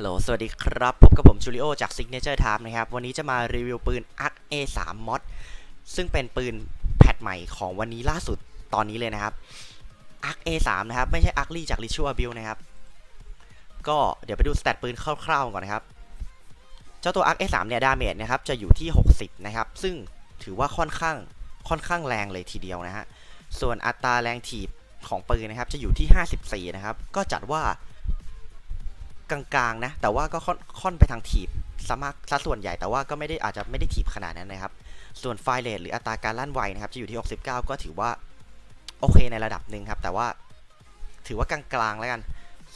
ฮัลโหล สวัสดีครับ พบกับผมจูริโอจาก Signature Time นะครับ วันนี้จะมารีวิวปืน ARC A3 Mod ซึ่งเป็นปืนแพทใหม่ของวันนี้ล่าสุดตอนนี้เลยนะครับ ARC A3 นะครับ ไม่ใช่ ARC ลี่จาก Ritual Build นะครับ ก็เดี๋ยวไปดูสเตตปืนคร่าวๆก่อนนะครับ เจ้าตัว ARC A3 เนี่ย ดาเมจนะครับ จะอยู่ที่ 60 นะครับ ซึ่งถือว่าค่อนข้างค่อนข้างแรงเลยทีเดียวนะฮะ ส่วนอัตราแรงถีบของปืนนะครับ จะอยู่ที่ 54 นะครับ ก็จัดว่า กลางๆนะ แต่ว่าก็ค่อนค่อนไปทางถีบซะมากซะส่วนใหญ่แต่ว่าก็ไม่ได้อาจจะไม่ได้ถีบขนาดนั้นนะครับ ส่วนไฟเรทหรืออัตราการลั่นไวนะครับ จะอยู่ที่ 69 ก็ถือว่าโอเคในระดับหนึ่งครับ แต่ว่าถือว่ากลางๆแล้วกัน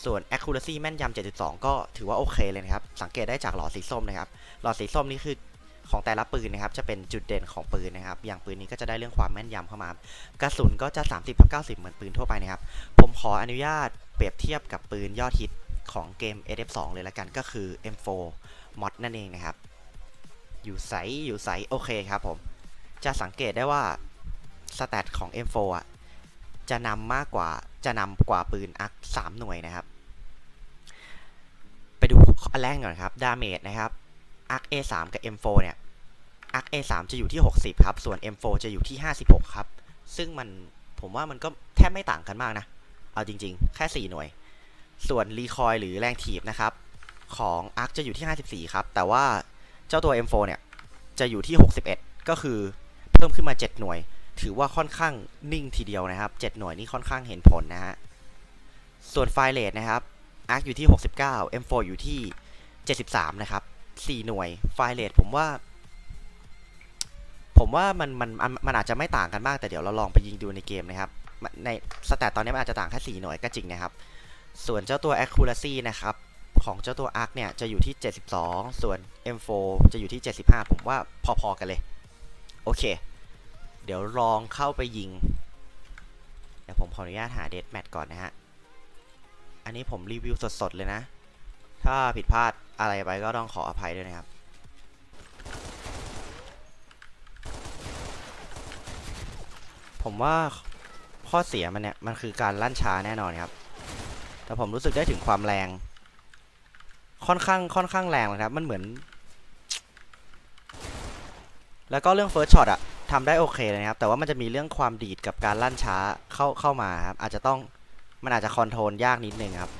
ส่วน accuracy แม่นยำ 72 ก็ถือว่าโอเคเลยนะครับ สังเกตได้จากหลอดสีส้มนะครับ หลอดสีส้มนี่คือของแต่ละปืนนะครับ จะเป็นจุดเด่นของปืนนะครับ อย่างปืนนี้ก็จะได้เรื่องความแม่นยำเข้ามา กระสุนก็จะ 30-90 เหมือนปืนทั่วไปนะครับ ผมขออนุญาตเปรียบเทียบกับปืนยอดฮิต ของเกม SF2 เลยละกันก็คือ M4 mod นั่นเองนะครับ อยู่ไซอยู่ไซโอเคครับผม จะสังเกตได้ว่าสแตทของ M4 อะจะนำมากกว่าจะนำกว่าปืนอัก3หน่วยนะครับ ไปดูอันแรกก่อนครับดาเมจนะครับอัก A3 กับ M4 เนี่ยอัก A3 จะอยู่ที่ 60 ครับ ส่วน M4 จะอยู่ที่ 56 ครับ ซึ่งมันผมว่ามันก็แทบไม่ต่างกันมากนะ เอาจริง ๆ แค่ 4 หน่วย ส่วนรีคอยหรือแรงถีบนะครับ ของอาร์คจะอยู่ที่ 54 ครับ แต่ว่าเจ้าตัว M4 เนี่ย จะอยู่ที่ 61 ก็คือเพิ่มขึ้นมา 7 หน่วย ถือว่าค่อนข้างนิ่งทีเดียวนะครับ 7 หน่วยนี่ค่อนข้างเห็นผลนะฮะ ส่วนไฟเลทนะครับอาร์คอยู่ที่ 69 M4 อยู่ที่ 73 นะครับ 4 หน่วยไฟเลทผมว่า ผมว่ามันมันมันอาจจะไม่ต่างกันมากแต่เดี๋ยวเราลองไปยิงดูในเกมนะครับ ในสแตทตอนนี้มันอาจจะต่างแค่ 4 หน่วยก็จริงนะครับ ส่วนเจ้าตัว accuracy นะครับของเจ้าตัว arc เนี่ยจะอยู่ที่ 72 ส่วน M4 จะอยู่ที่ 75 ผมว่าพอๆกันเลย โอเค เดี๋ยวลองเข้าไปยิง เดี๋ยวผมขออนุญาตหาเดทแมทก่อนนะฮะ อันนี้ผมรีวิวสดๆเลยนะ ถ้าผิดพลาดอะไรไปก็ต้องขออภัยด้วยนะครับผมว่าข้อเสียมันเนี่ย มันคือการลั่นช้าแน่นอนครับ แต่ผมรู้สึกได้ถึงความแรง ค่อนข้างค่อนข้างแรงเลยครับ มันเหมือน แล้วก็เรื่อง first shot อะทำได้โอเคเลยนะครับ แต่ว่ามันจะมีเรื่องความดีดกับการลั่นช้าเข้าเข้ามาครับ อาจจะต้องมันอาจจะคอนโทรลยากนิดนึงครับ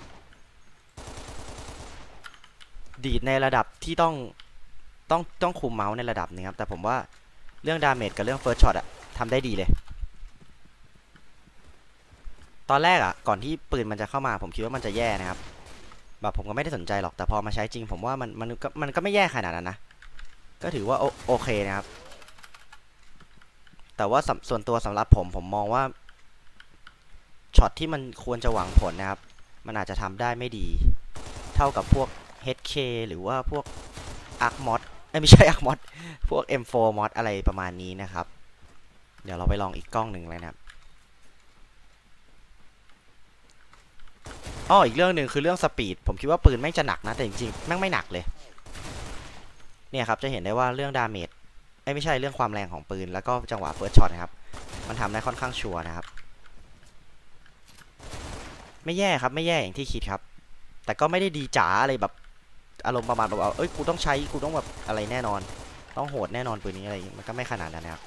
ดีดในระดับที่ต้องต้องต้องคุมเมาส์ในระดับนึงครับ แต่ผมว่าเรื่องดาเมจกับเรื่อง first shot อะทำได้ดีเลย ตอนแรกอะ่ะก่อนที่ปืนมันจะเข้ามาผมคิดว่ามันจะแย่นะครับ แบบผมก็ไม่ได้สนใจหรอกแต่พอมาใช้จริง ผมว่ามันมันก็มันก็ไม่แย่ขนาดนั้นนะก็ถือว่าโอโอเคนะครับ แต่ว่าส่วนตัวสำหรับผมผมมองว่าช็อตที่มันควรจะหวังผลนะครับ มันอาจจะทำได้ไม่ดี เท่ากับพวก HK หรือว่าพวก Arc Mod ไม่ใช่ Arc Mod พวก M4 Mod อะไรประมาณนี้นะครับ เดี๋ยวเราไปลองอีกกล้องหนึ่งเลยนะครับ อ้ออีกเรื่องหนึ่งคือเรื่องสปีด ผมคิดว่าปืนไม่งจะหนักนะ แต่จริงๆ แม่งไม่หนักเลย เนี่ยครับจะเห็นได้ว่าเรื่องดาเมจไม่ใช่เรื่องความแรงของปืน แล้วก็จังหวะเฟิร์สช็อตนะครับ มันทำได้ค่อนข้างชัวร์นะครับ ไม่แย่ครับไม่แย่อย่างที่คิดครับ แต่ก็ไม่ได้ดีจ๋าอะไรแบบอารมณ์ประมาณแบบเอ้ยกูต้องใช้กูต้องแบบอะไรแน่นอน ต้องโหดแน่นอนปืนนี้อะไรมันก็ไม่ขนาดนั้นนะครับ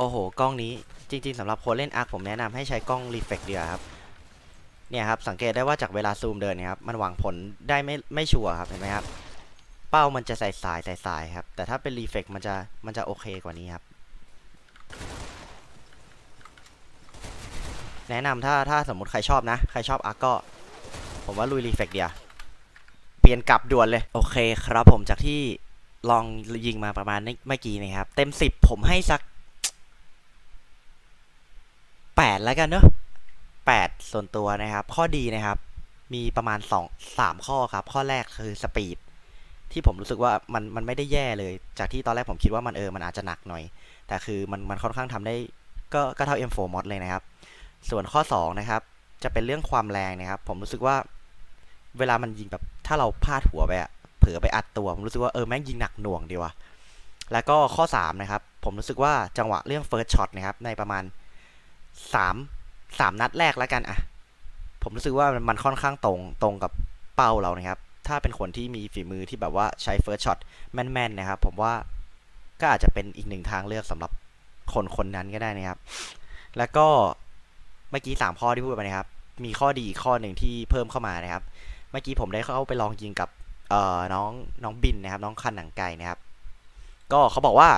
โอ้โห กล้องนี้จริง ๆสำหรับคนเล่นอาร์คผมแนะนำให้ใช้กล้องรีเฟกเดียครับเนี่ยครับสังเกตได้ว่าจากเวลาซูมเดินเนี่ยครับมันหวังผลได้ไม่ไม่ชัวร์ครับเห็นไหมครับเป้ามันจะใส่สายใส่สายครับแต่ถ้าเป็นรีเฟกมันจะมันจะโอเคกว่านี้ครับ แนะนำถ้าถ้าสมมติใครชอบนะ ใครชอบอาร์ก็ ผมว่าลุยรีเฟกเดียเปลี่ยนกลับด่วนเลยโอเคครับผมจากที่ลองยิงมาประมาณเมื่อกี้นะครับ เต็ม 10 ผมให้สัก 8 แล้วกันเนอะ8 ส่วนตัวนะครับ ข้อดีนะครับ มีประมาณ 2 3 ข้อครับ ข้อแรกคือสปีดที่ผมรู้สึกว่ามันมันไม่ได้แย่เลย จากที่ตอนแรกผมคิดว่ามันเออมันอาจจะหนักหน่อย แต่คือมันมันค่อนข้างทำได้ก็ก็เท่า M4 mod เลยนะครับ ส่วนข้อ 2 นะครับ จะเป็นเรื่องความแรงนะครับ ผมรู้สึกว่า เวลามันยิงแบบถ้าเราพลาดหัวไปอะเผลอไปอัดตัว ผมรู้สึกว่าเออแม่งยิงหนักหน่วงดีว่ะแล้วก็ข้อ 3 นะครับ ผมรู้สึกว่าจังหวะเรื่อง first shot นะครับ ในประมาณ สามสามนัดแรกแล้วกันอะผมรู้สึกว่ามันค่อนข้างตรงตรงกับเป้าเรานะครับ ถ้าเป็นคนที่มีฝีมือที่แบบว่าใช้ first shot แม่นๆนะครับ ผมว่าก็อาจจะเป็นอีกหนึ่งทางเลือกสำหรับคนคนนั้นก็ได้นะครับ แล้วก็เมื่อกี้สามข้อที่พูดไปนะครับ มีข้อดีอีกข้อหนึ่งที่เพิ่มเข้ามานะครับ เมื่อกี้ผมได้เข้าไปลองยิงกับเอ่อน้องน้องบินนะครับ น้องคันหนังไก่นะครับ ก็เขาบอกว่า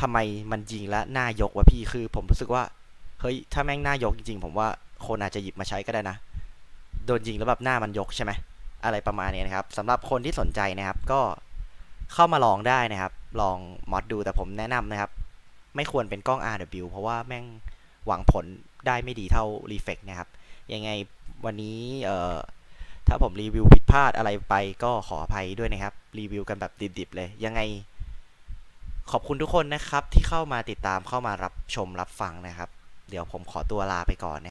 ทำไมมันยิงแล้วน้ายกวะพี่คือ ผมรู้สึกว่า เฮ้ยถ้าแม่งหน้ายกจริงๆผมว่าคนอาจจะหยิบมาใช้ก็ได้นะ โดนยิงแล้วแบบหน้ามันยกใช่ไหมอะไรประมาณนี้นะครับสำหรับคนที่สนใจนะครับก็เข้ามาลองได้นะครับ ลองมอดดูแต่ผมแนะนำนะครับ ไม่ควรเป็นกล้อง RW เพราะว่าแม่งหวังผลได้ไม่ดีเท่า Reflex นะครับ ยังไงวันนี้เอ่อถ้าผมรีวิวผิดพลาดอะไรไปก็ขออภัยด้วยนะครับ รีวิวกันแบบดิบๆเลย ยังไง ขอบคุณทุกคนนะครับที่เข้ามาติดตามเข้ามารับชมรับฟังนะครับ เดี๋ยวผมขอตัวลาไปก่อนนะ